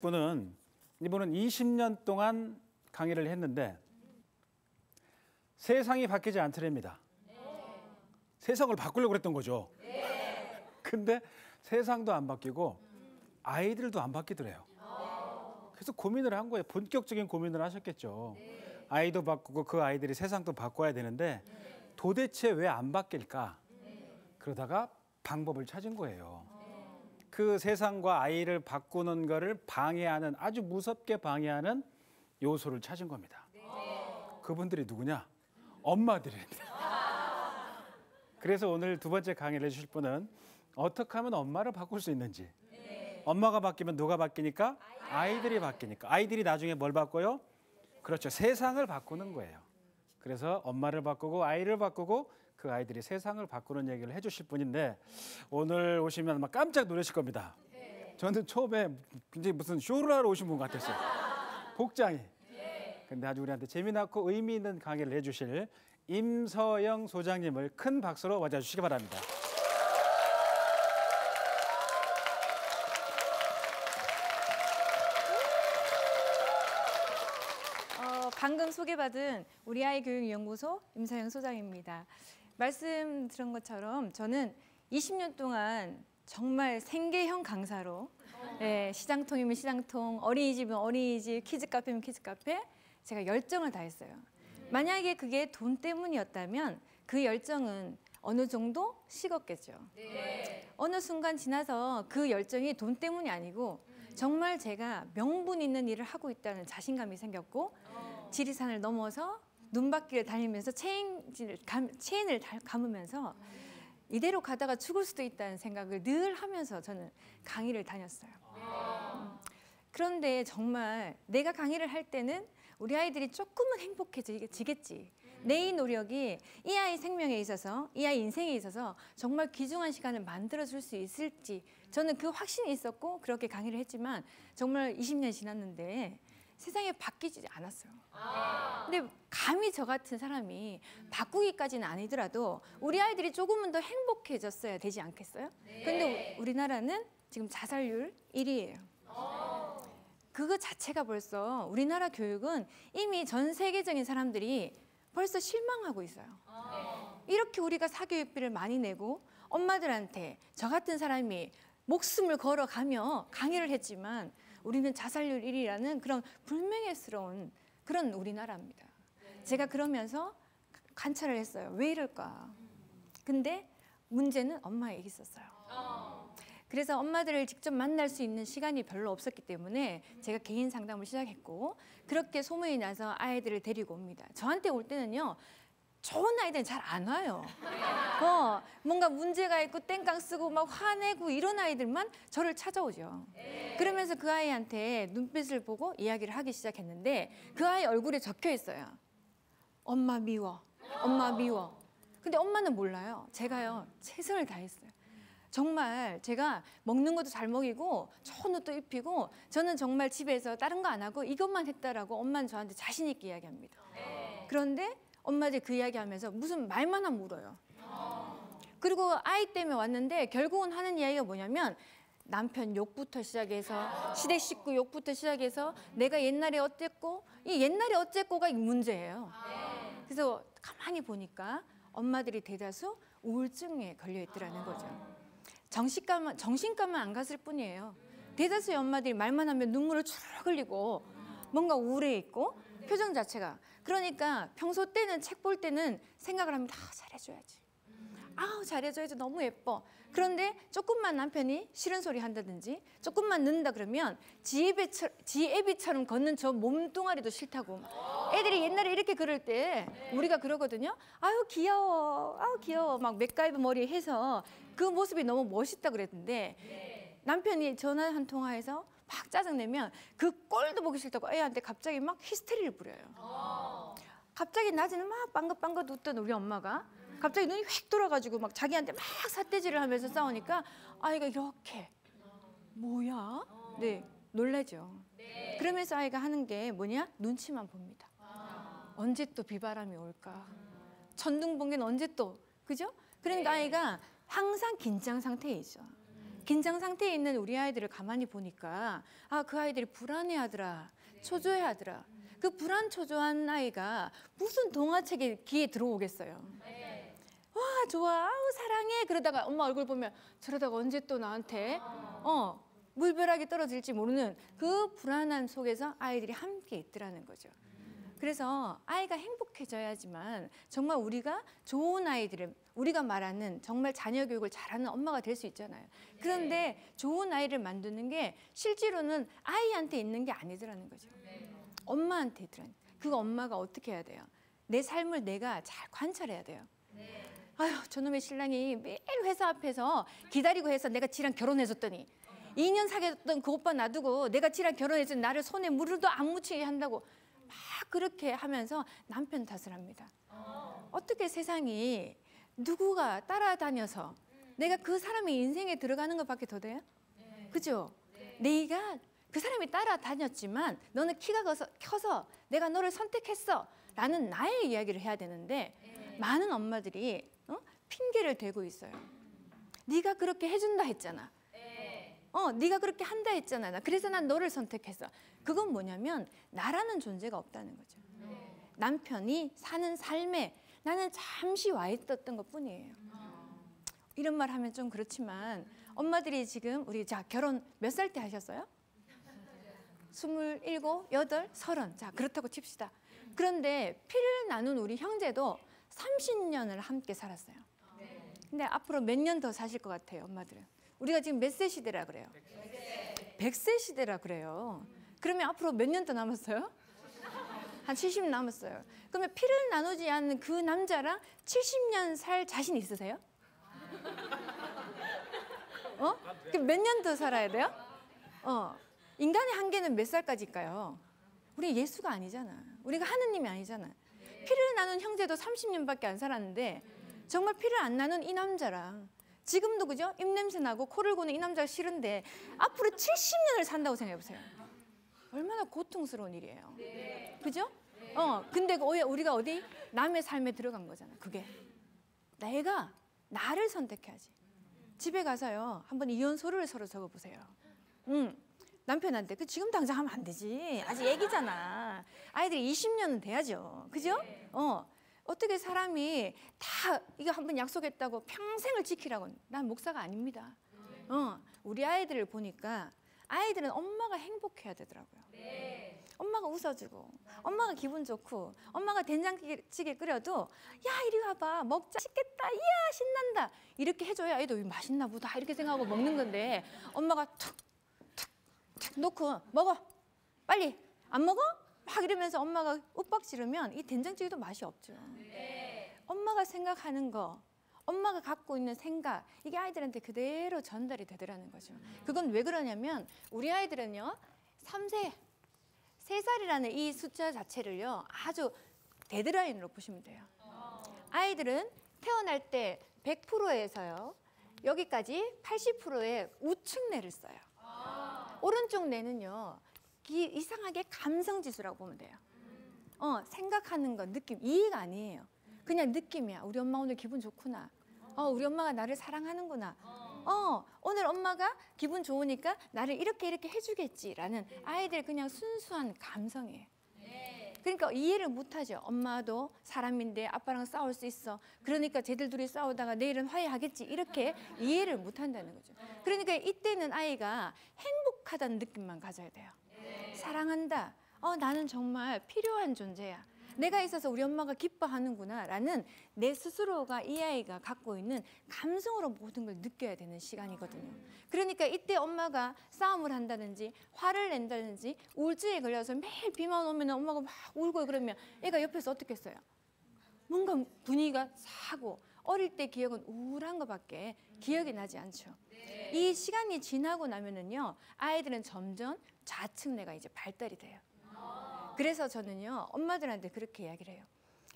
분은 이분은 20년 동안 강의를 했는데 세상이 바뀌지 않더랍니다. 세상을 바꾸려고 그랬던 거죠. 근데 세상도 안 바뀌고 아이들도 안 바뀌더래요. 그래서 고민을 한 거예요. 본격적인 고민을 하셨겠죠. 아이도 바꾸고 그 아이들이 세상도 바꿔야 되는데 도대체 왜 안 바뀔까? 그러다가 방법을 찾은 거예요. 그 세상과 아이를 바꾸는 거를 방해하는 아주 무섭게 방해하는 요소를 찾은 겁니다. 그분들이 누구냐? 엄마들입니다. 그래서 오늘 두 번째 강의를 해주실 분은 어떻게 하면 엄마를 바꿀 수 있는지. 엄마가 바뀌면 누가 바뀌니까? 아이들이 바뀌니까. 아이들이 나중에 뭘 바꿔요? 그렇죠. 세상을 바꾸는 거예요. 그래서 엄마를 바꾸고 아이를 바꾸고 그 아이들이 세상을 바꾸는 얘기를 해주실 분인데 오늘 오시면 아마 깜짝 놀라실 겁니다. 저는 처음에 굉장히 무슨 쇼를 하러 오신 분 같았어요. 복장이. 근데 아주 우리한테 재미나고 의미 있는 강의를 해주실 임서영 소장님을 큰 박수로 맞아주시기 바랍니다. 어, 방금 소개받은 우리 아이 교육연구소 임서영 소장입니다. 말씀 들은 것처럼 저는 20년 동안 정말 생계형 강사로 예, 시장통이면 시장통, 어린이집이면 어린이집, 키즈카페면 키즈카페 제가 열정을 다했어요. 만약에 그게 돈 때문이었다면 그 열정은 어느 정도 식었겠죠. 어느 순간 지나서 그 열정이 돈 때문이 아니고 정말 제가 명분 있는 일을 하고 있다는 자신감이 생겼고 지리산을 넘어서 눈바퀴를 달리면서 체인을, 감, 체인을 달- 감으면서 이대로 가다가 죽을 수도 있다는 생각을 늘 하면서 저는 강의를 다녔어요. 음. 그런데 정말 내가 강의를 할 때는 우리 아이들이 조금은 행복해지겠지. 내 이 노력이 이 아이 생명에 있어서 이 아이 인생에 있어서 정말 귀중한 시간을 만들어 줄 수 있을지 저는 그 확신이 있었고 그렇게 강의를 했지만 정말 20년 지났는데 세상에 바뀌지 않았어요. 근데 감히 저 같은 사람이 바꾸기까지는 아니더라도 우리 아이들이 조금은 더 행복해졌어야 되지 않겠어요? 근데 우- 우리나라는 지금 자살률 1위예요. 그거 자체가 벌써 우리나라 교육은 이미 전 세계적인 사람들이 벌써 실망하고 있어요. 이렇게 우리가 사교육비를 많이 내고 엄마들한테 저 같은 사람이 목숨을 걸어가며 강의를 했지만 우리는 자살률 1위라는 그런 불명예스러운 그런 우리나라입니다. 제가 그러면서 관찰을 했어요. 왜 이럴까? 근데 문제는 엄마에게 있었어요. 그래서 엄마들을 직접 만날 수 있는 시간이 별로 없었기 때문에 제가 개인 상담을 시작했고 그렇게 소문이 나서 아이들을 데리고 옵니다. 저한테 올 때는요. 좋은 아이들은 잘 안 와요. 어, 뭔가 문제가 있고 땡깡 쓰고 막 화내고 이런 아이들만 저를 찾아오죠. 그러면서 그 아이한테 눈빛을 보고 이야기를 하기 시작했는데 그 아이 얼굴에 적혀 있어요. 엄마 미워. 엄마 미워. 근데 엄마는 몰라요. 제가요, 최선을 다했어요. 정말 제가 먹는 것도 잘 먹이고 좋은 옷도 입히고 저는 정말 집에서 다른 거 안 하고 이것만 했다라고 엄마는 저한테 자신 있게 이야기합니다. 그런데 엄마들이 그 이야기 하면서 무슨 말만 하면 울어요. 그리고 아이 때문에 왔는데 결국은 하는 이야기가 뭐냐면 남편 욕부터 시작해서 시댁 식구 욕부터 시작해서 내가 옛날에 어땠고 이 옛날에 어쨌고가 이 문제예요. 그래서 가만히 보니까 엄마들이 대다수 우울증에 걸려 있더라는 거죠. 정신과만 정신과만 안 갔을 뿐이에요. 대다수의 엄마들이 말만 하면 눈물을 쭉 흘리고 뭔가 우울해 있고 표정 자체가 그러니까 평소 때는 책 볼 때는 생각을 합니다. 아, 잘해줘야지. 아우 잘해줘야지 너무 예뻐. 그런데 조금만 남편이 싫은 소리 한다든지 조금만 늦는다 그러면 지애비처, 지애비처럼 걷는 저 몸뚱아리도 싫다고. 애들이 옛날에 이렇게 그럴 때 우리가 그러거든요. 아유 귀여워, 아유 귀여워 막 맥가이버 머리 해서 그 모습이 너무 멋있다 그랬는데 남편이 전화 한 통화해서 막 짜증내면 그 꼴도 보기 싫다고 애한테 갑자기 막 히스테리를 부려요. 갑자기 낮에는 막 빵긋빵긋 웃던 우리 엄마가 갑자기 눈이 휙 돌아가지고 막 자기한테 막 삿대질을 하면서 싸우니까 아이가 이렇게 뭐야? 네 놀라죠. 그러면서 아이가 하는 게 뭐냐? 눈치만 봅니다. 언제 또 비바람이 올까? 천둥 번개는 언제 또 그죠? 그러니까 아이가 항상 긴장 상태에 있어. 긴장 상태에 있는 우리 아이들을 가만히 보니까 아 그 아이들이 불안해하더라, 초조해하더라. 그 불안 초조한 아이가 무슨 동화책에 귀에 들어오겠어요. 와 좋아, 아우 사랑해. 그러다가 엄마 얼굴 보면 저러다가 언제 또 나한테 어 물벼락이 떨어질지 모르는 그 불안한 속에서 아이들이 함께 있더라는 거죠. 그래서 아이가 행복해져야지만 정말 우리가 좋은 아이들을 우리가 말하는 정말 자녀 교육을 잘하는 엄마가 될 수 있잖아요. 그런데 좋은 아이를 만드는 게 실제로는 아이한테 있는 게 아니더라는 거죠. 엄마한테 있더라는. 그거 엄마가 어떻게 해야 돼요? 내 삶을 내가 잘 관찰해야 돼요. 아휴 저놈의 신랑이 매일 회사 앞에서 기다리고 해서 내가 지랑 결혼해줬더니 2년 사귀었던 그 오빠 놔두고 내가 지랑 결혼해서 나를 손에 물도 안 묻히게 한다고 막 그렇게 하면서 남편 탓을 합니다. 어떻게 세상이 누구가 따라다녀서 내가 그 사람의 인생에 들어가는 것밖에 더 돼요? 그죠? 내가 그 사람이 따라다녔지만 너는 키가 커서, 커서 내가 너를 선택했어. 라는 나의 이야기를 해야 되는데 많은 엄마들이 어? 핑계를 대고 있어요. 네가 그렇게 해준다 했잖아. 어, 네가 그렇게 한다 했잖아. 나 그래서 난 너를 선택했어. 그건 뭐냐면 나라는 존재가 없다는 거죠. 남편이 사는 삶에 나는 잠시 와 있었던 것 뿐이에요. 이런 말 하면 좀 그렇지만 엄마들이 지금 우리 자 결혼 몇 살 때 하셨어요? 스물일곱, 여덟. 자 그렇다고 칩시다. 그런데 피를 나눈 우리 형제도 30년을 함께 살았어요. 근데 앞으로 몇 년 더 사실 것 같아요, 엄마들은. 우리가 지금 몇 세 시대라 그래요? 100세 시대라 그래요. 그러면 앞으로 몇 년 더 남았어요? 한 70 남았어요. 그러면 피를 나누지 않는 그 남자랑 70년 살 자신 있으세요? 어? 몇년 더 살아야 돼요? 어. 인간의 한계는 몇 살까지일까요? 우리 예수가 아니잖아. 우리가 하느님이 아니잖아. 피를 나눈 형제도 30년밖에 안 살았는데 정말 피를 안 나눈 이 남자랑 지금도 그죠? 입냄새 나고 코를 고는 이 남자가 싫은데 앞으로 70년을 산다고 생각해 보세요. 얼마나 고통스러운 일이에요. 그죠? 어, 근데 그 우리가 어디 남의 삶에 들어간 거잖아. 그게 내가 나를 선택해야지. 집에 가서요 한번 이혼서를 서로 적어보세요. 음, 남편한테 그 지금 당장 하면 안 되지. 아직 애기잖아. 아이들이 20년은 돼야죠. 그죠? 어. 어떻게 사람이 다 이거 한번 약속했다고 평생을 지키라고 난 목사가 아닙니다. 어, 우리 아이들을 보니까 아이들은 엄마가 행복해야 되더라고요. 엄마가 웃어주고, 엄마가 기분 좋고, 엄마가 된장찌개 끓여도 야 이리 와봐. 먹자. 맛있겠다, 이야 신난다. 이렇게 해줘야 애도 맛있나 보다. 이렇게 생각하고 먹는 건데 엄마가 툭툭툭 놓고 먹어. 빨리 안 먹어? 막 이러면서 엄마가 윽박 지르면 이 된장찌개도 맛이 없죠. 엄마가 생각하는 거, 엄마가 갖고 있는 생각, 이게 아이들한테 그대로 전달이 되더라는 거죠. 그건 왜 그러냐면 우리 아이들은요, 3세, 3살이라는 이 숫자 자체를요, 아주 데드라인으로 보시면 돼요. 아이들은 태어날 때 100%에서요, 여기까지 80%의 우측 뇌를 써요. 오른쪽 뇌는요, 이, 이상하게 감성 지수라고 보면 돼요. 어, 생각하는 건 느낌, 이해가 아니에요. 그냥 느낌이야. 우리 엄마 오늘 기분 좋구나. 어, 우리 엄마가 나를 사랑하는구나. 어, 오늘 엄마가 기분 좋으니까 나를 이렇게 이렇게 해주겠지라는 아이들 그냥 순수한 감성이에요. 그러니까 이해를 못하죠. 엄마도 사람인데 아빠랑 싸울 수 있어. 그러니까 쟤들 둘이 싸우다가 내일은 화해하겠지. 이렇게 이해를 못한다는 거죠. 그러니까 이때는 아이가 행복하다는 느낌만 가져야 돼요. 사랑한다. 어, 나는 정말 필요한 존재야. 내가 있어서 우리 엄마가 기뻐하는구나. 라는 내 스스로가 이 아이가 갖고 있는 감성으로 모든 걸 느껴야 되는 시간이거든요. 그러니까 이때 엄마가 싸움을 한다든지 화를 낸다든지 우울증에 걸려서 매일 비만 오면 엄마가 막 울고 그러면 애가 옆에서 어떻게 했어요? 뭔가 분위기가 사고 어릴 때 기억은 우울한 것밖에 기억이 나지 않죠. 이 시간이 지나고 나면은요 아이들은 점점 좌측뇌가 이제 발달이 돼요. 그래서 저는요 엄마들한테 그렇게 이야기를 해요.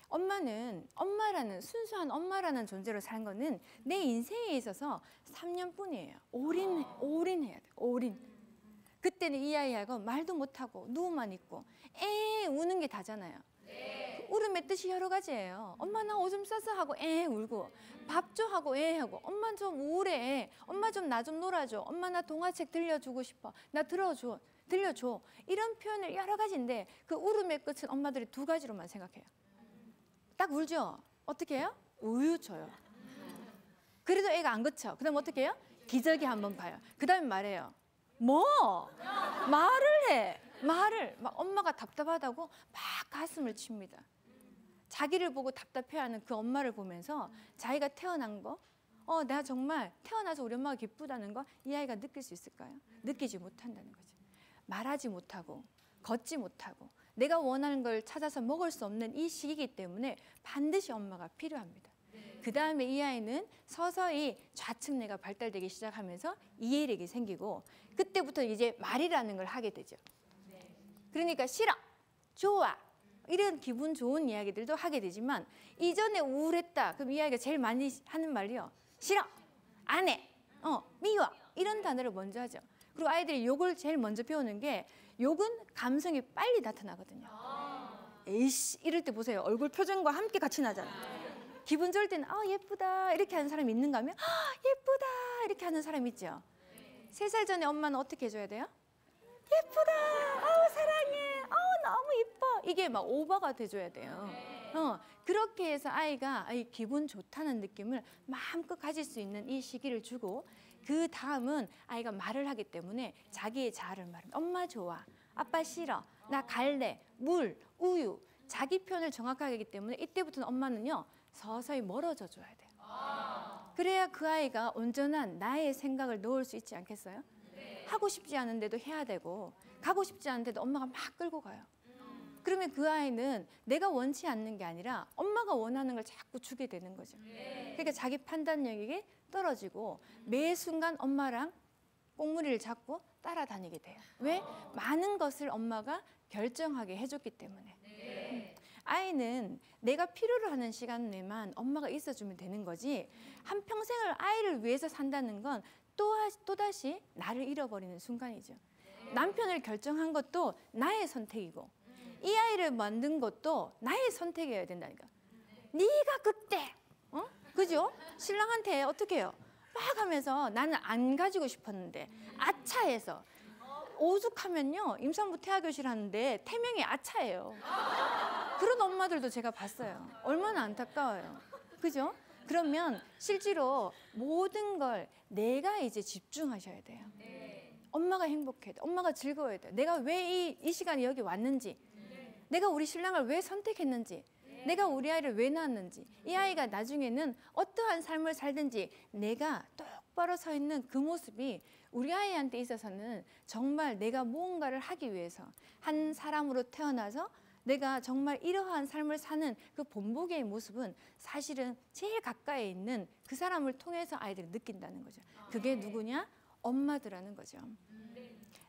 엄마는 엄마라는 순수한 엄마라는 존재로 산 거는 내 인생에 있어서 3년뿐이에요. 올인 올인해야 돼. 올인. 그때는 이 아이하고 말도 못하고 누워만 있고 에 우는 게 다잖아요. 그 울음의 뜻이 여러 가지예요. 엄마 나 오줌 싸서 하고 에 울고 밥 줘 하고 에 하고 엄마 좀 우울해. 엄마 좀 나좀 놀아줘. 엄마 나 동화책 들려주고 싶어. 나 들어줘. 들려줘. 이런 표현을 여러 가지인데 그 울음의 끝은 엄마들이 두 가지로만 생각해요. 딱 울죠. 어떻게 해요? 우유 줘요. 그래도 애가 안 그쳐. 그다음 어떻게 해요? 기저귀 한번 봐요. 그다음에 말해요. 뭐? 말을 해. 말을 막 엄마가 답답하다고 막 가슴을 칩니다. 자기를 보고 답답해하는 그 엄마를 보면서 자기가 태어난 거, 어, 내가 정말 태어나서 우리 엄마가 기쁘다는 거 이 아이가 느낄 수 있을까요? 느끼지 못한다는 거죠. 말하지 못하고 걷지 못하고 내가 원하는 걸 찾아서 먹을 수 없는 이 시기이기 때문에 반드시 엄마가 필요합니다. 그 다음에 이 아이는 서서히 좌측 뇌가 발달되기 시작하면서 이해력이 생기고 그때부터 이제 말이라는 걸 하게 되죠. 그러니까 싫어, 좋아 이런 기분 좋은 이야기들도 하게 되지만 이전에 우울했다 그럼 이 아이가 제일 많이 하는 말이요 싫어, 안 해, 어 미워 이런 단어를 먼저 하죠. 그리고 아이들이 욕을 제일 먼저 배우는 게 욕은 감성이 빨리 나타나거든요. 에이씨 이럴 때 보세요 얼굴 표정과 함께 같이 나잖아요. 기분 좋을 때는 아 예쁘다 이렇게 하는 사람이 있는가 하면 아 예쁘다 이렇게 하는 사람 있죠. 세 살 전에 엄마는 어떻게 해줘야 돼요? 예쁘다. 아우 사랑해. 아우 너무 이뻐. 이게 막 오버가 돼줘야 돼요. 어 그렇게 해서 아이가 아이 기분 좋다는 느낌을 마음껏 가질 수 있는 이 시기를 주고 그 다음은 아이가 말을 하기 때문에 자기의 자아를 말합니다. 엄마 좋아. 아빠 싫어. 나 갈래. 물, 우유. 자기 표현을 정확하게 하기 때문에 이때부터는 엄마는요 서서히 멀어져 줘야 돼요. 그래야 그 아이가 온전한 나의 생각을 넣을 수 있지 않겠어요? 하고 싶지 않은데도 해야 되고 가고 싶지 않은데도 엄마가 막 끌고 가요. 그러면 그 아이는 내가 원치 않는 게 아니라 엄마가 원하는 걸 자꾸 주게 되는 거죠. 그러니까 자기 판단력이 떨어지고 매 순간 엄마랑 꽁무니를 잡고 따라다니게 돼요. 왜? 많은 것을 엄마가 결정하게 해줬기 때문에. 음. 아이는 내가 필요로 하는 시간 내만 엄마가 있어주면 되는 거지 한 평생을 아이를 위해서 산다는 건 또, 또다시 나를 잃어버리는 순간이죠. 남편을 결정한 것도 나의 선택이고 이 아이를 만든 것도 나의 선택이어야 된다니까. 네가 그때, 어? 그죠? 신랑한테 어떻게 해요? 막 하면서 나는 안 가지고 싶었는데 아차해서 오죽하면요 임산부 태아교실 하는데 태명이 아차예요. 그런 엄마들도 제가 봤어요. 얼마나 안타까워요. 그죠? 그러면 실제로 모든 걸 내가 이제 집중하셔야 돼요. 엄마가 행복해야 돼. 엄마가 즐거워야 돼. 내가 왜 이 이 시간에 여기 왔는지, 내가 우리 신랑을 왜 선택했는지, 내가 우리 아이를 왜 낳았는지, 이 아이가 나중에는 어떠한 삶을 살든지 내가 똑바로 서 있는 그 모습이 우리 아이한테 있어서는 정말 내가 무언가를 하기 위해서 한 사람으로 태어나서 내가 정말 이러한 삶을 사는 그 본보기의 모습은 사실은 제일 가까이 있는 그 사람을 통해서 아이들이 느낀다는 거죠. 그게 누구냐? 엄마들하는 거죠.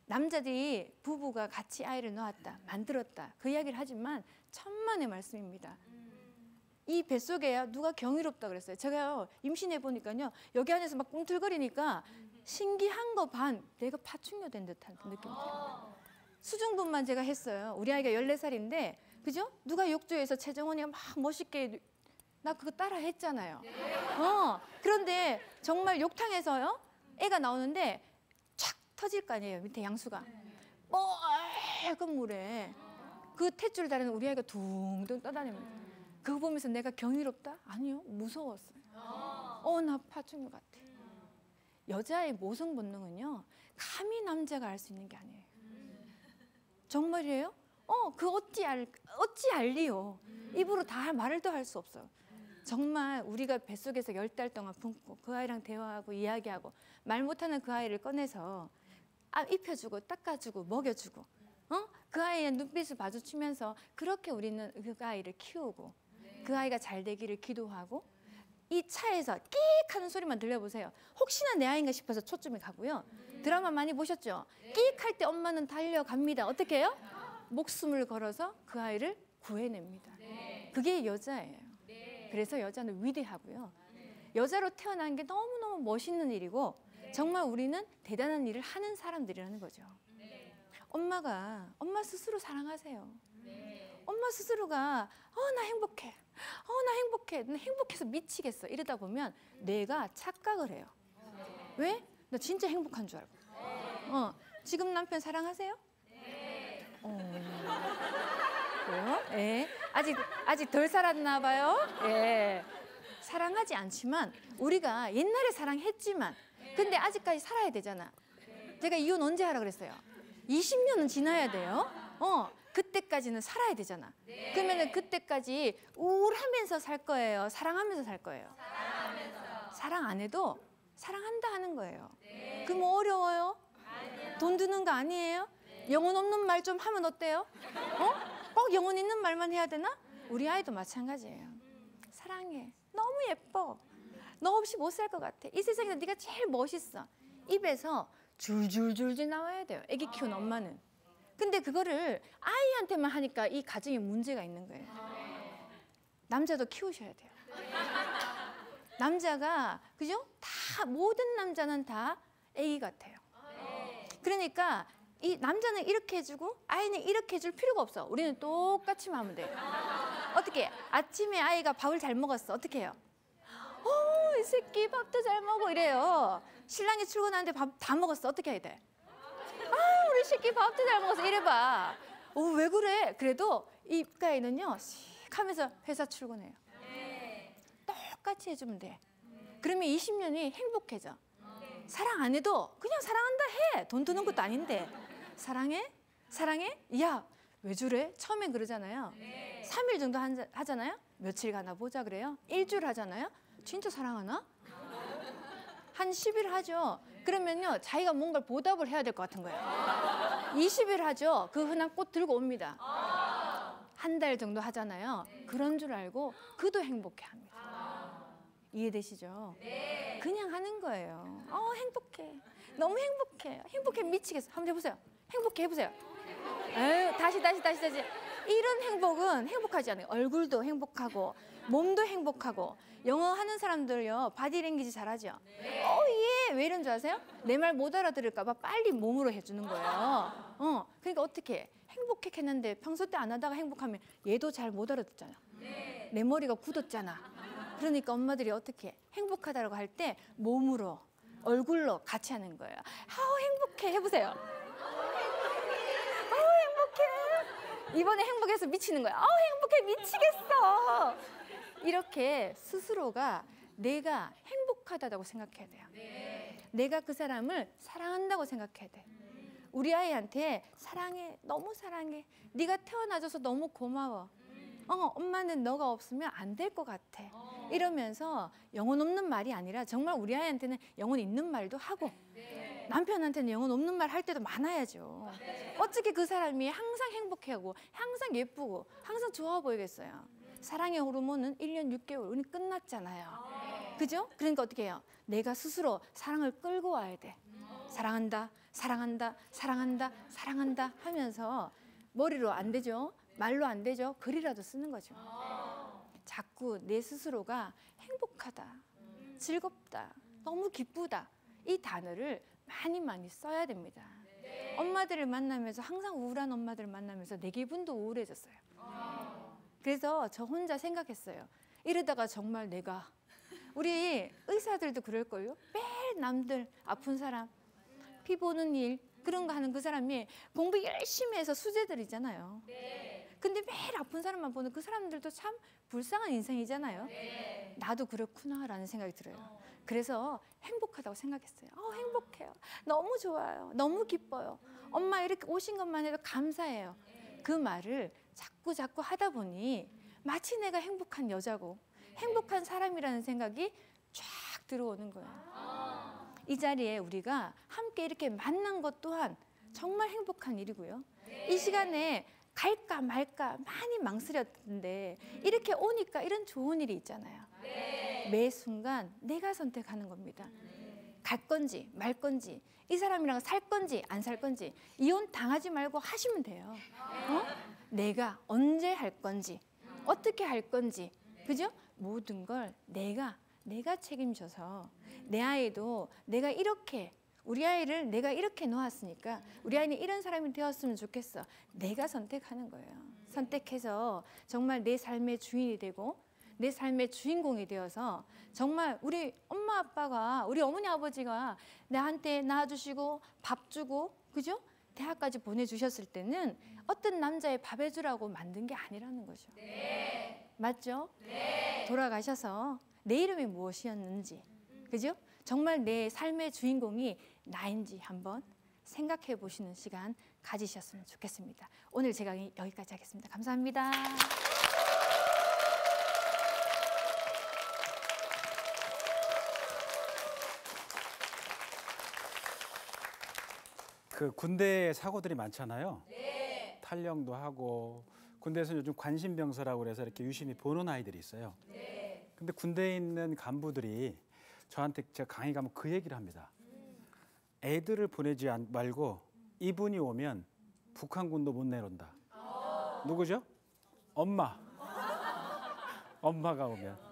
남자들이 부부가 같이 아이를 낳았다, 만들었다 그 이야기를 하지만 천만의 말씀입니다. 이 뱃속에 누가 경이롭다 그랬어요. 제가요 임신해 보니까요 여기 안에서 막 꿈틀거리니까 신기한 거 반 내가 파충류 된 듯한 느낌이 들어요. 수중분만 제가 했어요. 우리 아이가 14살인데 그죠? 누가 욕조에서 최정원이가 막 멋있게 나 그거 따라 했잖아요. 어, 그런데 정말 욕탕에서요. 애가 나오는데 촥 터질 거 아니에요. 밑에 양수가. 뻘건 물에 그 탯줄 다리는 우리 아이가 둥둥 떠다닙니다. 그거 보면서 내가 경이롭다? 아니요. 무서웠어요. 어, 나 파충류 같아. 여자의 모성 본능은요. 감히 남자가 알 수 있는 게 아니에요. 정말이에요? 어, 그 어찌 알, 어찌 알리요? 입으로 다 말을 더 할 수 없어요. 정말 우리가 뱃속에서 열 달 동안 품고 그 아이랑 대화하고 이야기하고 말 못하는 그 아이를 꺼내서 아, 입혀주고 닦아주고 먹여주고 어? 그 아이의 눈빛을 마주치면서 그렇게 우리는 그 아이를 키우고 그 아이가 잘 되기를 기도하고 이 차에서 끽 하는 소리만 들려보세요. 혹시나 내 아이인가 싶어서 초점이 가고요. 드라마 많이 보셨죠? 끽할때 엄마는 달려갑니다. 어떻게 해요? 목숨을 걸어서 그 아이를 구해냅니다. 그게 여자예요. 그래서 여자는 위대하고요. 여자로 태어난 게 너무너무 멋있는 일이고 정말 우리는 대단한 일을 하는 사람들이라는 거죠. 엄마가 엄마 스스로 사랑하세요. 엄마 스스로가 어 나 행복해. 어 나 행복해. 나 행복해서 미치겠어. 이러다 보면 뇌가 착각을 해요. 왜? 나 진짜 행복한 줄 알고. 어, 지금 남편 사랑하세요? 어. 그래요? 예. 아직 아직 덜 살았나 봐요. 예. 사랑하지 않지만 우리가 옛날에 사랑했지만 근데 아직까지 살아야 되잖아. 제가 이혼 언제 하라 그랬어요? 20년은 지나야 돼요. 어, 그때까지는 살아야 되잖아. 그러면은 그때까지 우울하면서 살 거예요. 사랑하면서 살 거예요. 사랑 안 해도 사랑한다 하는 거예요. 그럼 뭐 어려워요? 돈 드는 거 아니에요? 영혼 없는 말 좀 하면 어때요? 어? 꼭 영혼 있는 말만 해야 되나? 우리 아이도 마찬가지예요. 사랑해. 너무 예뻐. 너 없이 못 살 것 같아. 이 세상에서 네가 제일 멋있어. 입에서 줄줄줄줄 나와야 돼요. 아기 키운 엄마는. 근데 그거를 아이한테만 하니까 이 가정에 문제가 있는 거예요. 남자도 키우셔야 돼요. 남자가 그죠? 다 모든 남자는 다 아기 같아요. 그러니까 이 남자는 이렇게 해주고 아이는 이렇게 해줄 필요가 없어. 우리는 똑같이만 하면 돼. 어떻게? 아침에 아이가 밥을 잘 먹었어. 어떻게 해요? 어, 이 새끼 밥도 잘 먹어 이래요. 신랑이 출근하는데 밥 다 먹었어. 어떻게 해야 돼? 아, 우리 새끼 밥도 잘 먹었어. 이래 봐. 어, 왜 그래? 그래도 이 입가에는요, 씩 하면서 회사 출근해요. 똑같이 해주면 돼. 그러면 20년이 행복해져. 사랑 안 해도 그냥 사랑한다 해. 돈 드는 것도 아닌데. 사랑해? 사랑해? 야, 왜 저래? 처음엔 그러잖아요. 3일 정도 한- 하잖아요. 며칠 가나 보자 그래요. 일주일 하잖아요. 진짜 사랑하나? 한 10일 하죠. 그러면요, 자기가 뭔가를 보답을 해야 될 것 같은 거예요. 20일 하죠. 그 흔한 꽃 들고 옵니다. 한 달 정도 하잖아요. 그런 줄 알고 그도 행복해 합니다. 이해되시죠? 그냥 하는 거예요. 어, 행복해. 너무 행복해. 행복해 미치겠어. 한번 해보세요. 행복해 해보세요. 에휴, 다시 다시 다시 다시. 이런 행복은 행복하지 않아요. 얼굴도 행복하고 몸도 행복하고 영어 하는 사람들요 바디랭귀지 잘하죠. 어, 예. 왜 이런 줄 아세요? 내 말 못 알아들을까 봐 빨리 몸으로 해주는 거예요. 어, 그러니까 어떻게 해? 행복했는데 평소 때 안 하다가 행복하면 얘도 잘 못 알아듣잖아. 내 머리가 굳었잖아. 그러니까 엄마들이 어떻게 해? 행복하다고 할 때 몸으로 얼굴로 같이 하는 거예요. 아우 행복해 해보세요. 아우 행복해. 이번에 행복해서 미치는 거야. 아우 행복해 미치겠어. 이렇게 스스로가 내가 행복하다고 생각해야 돼요. 내가 그 사람을 사랑한다고 생각해야 돼. 우리 아이한테 사랑해, 너무 사랑해. 네가 태어나줘서 너무 고마워. 어, 엄마는 너가 없으면 안 될 것 같아. 이러면서 영혼 없는 말이 아니라 정말 우리 아이한테는 영혼 있는 말도 하고 남편한테는 영혼 없는 말 할 때도 많아야죠. 어떻게 그 사람이 항상 행복해하고 항상 예쁘고 항상 좋아 보이겠어요. 사랑의 호르몬은 1년 6개월 우리 끝났잖아요. 그죠? 그러니까 어떻게 해요? 내가 스스로 사랑을 끌고 와야 돼. 사랑한다, 사랑한다, 사랑한다, 사랑한다 하면서 머리로 안 되죠? 말로 안 되죠? 글이라도 쓰는 거죠. 자꾸 내 스스로가 행복하다, 즐겁다, 너무 기쁘다 이 단어를 많이 많이 써야 됩니다. 엄마들을 만나면서 항상 우울한 엄마들을 만나면서 내 기분도 우울해졌어요. 그래서 저 혼자 생각했어요. 이러다가 정말 내가 우리 의사들도 그럴걸요. 매일 남들 아픈 사람 피 보는 일 그런 거 하는 그 사람이 공부 열심히 해서 수제들이잖아요. 근데 매일 아픈 사람만 보는 그 사람들도 참 불쌍한 인생이잖아요. 나도 그렇구나라는 생각이 들어요. 그래서 행복하다고 생각했어요. 어, 행복해요. 너무 좋아요. 너무 기뻐요. 엄마 이렇게 오신 것만 해도 감사해요. 그 말을 자꾸 자꾸 하다 보니 마치 내가 행복한 여자고 행복한 사람이라는 생각이 쫙 들어오는 거예요. 이 자리에 우리가 함께 이렇게 만난 것 또한 정말 행복한 일이고요. 이 시간에 갈까 말까 많이 망설였는데 이렇게 오니까 이런 좋은 일이 있잖아요. 매 순간 내가 선택하는 겁니다. 갈 건지 말 건지 이 사람이랑 살 건지 안 살 건지 이혼 당하지 말고 하시면 돼요. 어? 내가 언제 할 건지 어떻게 할 건지 그죠? 모든 걸 내가 내가 책임져서 내 아이도 내가 이렇게 우리 아이를 내가 이렇게 놓았으니까 우리 아이는 이런 사람이 되었으면 좋겠어. 내가 선택하는 거예요. 선택해서 정말 내 삶의 주인이 되고 내 삶의 주인공이 되어서 정말 우리 엄마 아빠가 우리 어머니 아버지가 나한테 낳아주시고 밥 주고 그죠? 대학까지 보내주셨을 때는 어떤 남자의 밥 해주라고 만든 게 아니라는 거죠. 맞죠? 돌아가셔서 내 이름이 무엇이었는지, 그죠? 정말 내 삶의 주인공이 나인지 한번 생각해 보시는 시간 가지셨으면 좋겠습니다. 오늘 제가 여기까지 하겠습니다. 감사합니다. 그 군대 사고들이 많잖아요. 탈영도 하고 군대에서 요즘 관심병사라고 그래서 이렇게 유심히 보는 아이들이 있어요. 근데 군대에 있는 간부들이 저한테 제가 강의 가면 그 얘기를 합니다. 애들을 보내지 않- 말고 이분이 오면 북한군도 못 내놓는다. 누구죠? 엄마. 엄마가 오면.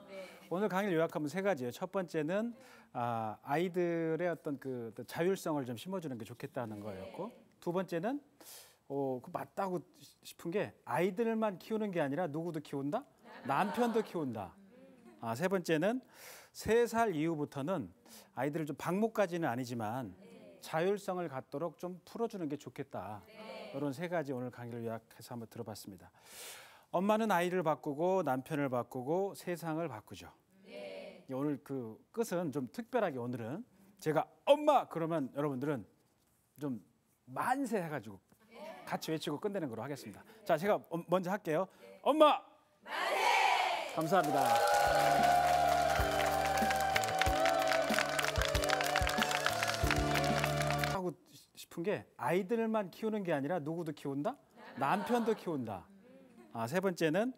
오늘 강의를 요약하면 세 가지예요. 첫 번째는 아, 아이들의 어떤 그 자율성을 좀 심어주는 게 좋겠다는 거였고, 두 번째는 어, 그 맞다고 싶은 게 아이들만 키우는 게 아니라 누구도 키운다, 남편도 키운다. 아, 세 번째는 세 살 이후부터는 아이들을 좀 방목까지는 아니지만 자율성을 갖도록 좀 풀어주는 게 좋겠다. 이런 세 가지 오늘 강의를 요약해서 한번 들어봤습니다. 엄마는 아이를 바꾸고 남편을 바꾸고 세상을 바꾸죠. 오늘 그 끝은 좀 특별하게 오늘은 제가 엄마 그러면 여러분들은 좀 만세 해가지고 같이 외치고 끝내는 걸로 하겠습니다. 자, 제가 어- 먼저 할게요. 엄마 만세. 감사합니다. 하고 싶은 게 아이들만 키우는 게 아니라 누구도 키운다? 남편도 키운다. 아, 세 번째는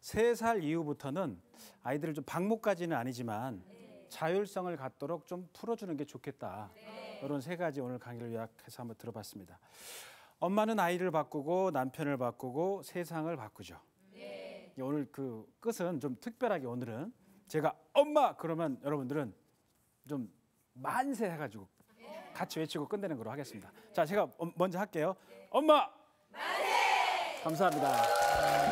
세 살 이후부터는 아이들을 좀 방목까지는 아니지만 자율성을 갖도록 좀 풀어주는 게 좋겠다. 이런 세 가지 오늘 강의를 요약해서 한번 들어봤습니다. 엄마는 아이를 바꾸고 남편을 바꾸고 세상을 바꾸죠. 오늘 그 끝은 좀 특별하게 오늘은 제가 엄마 그러면 여러분들은 좀 만세 해가지고 같이 외치고 끝내는 걸로 하겠습니다. 자, 제가 어- 먼저 할게요. 엄마 만세. 감사합니다.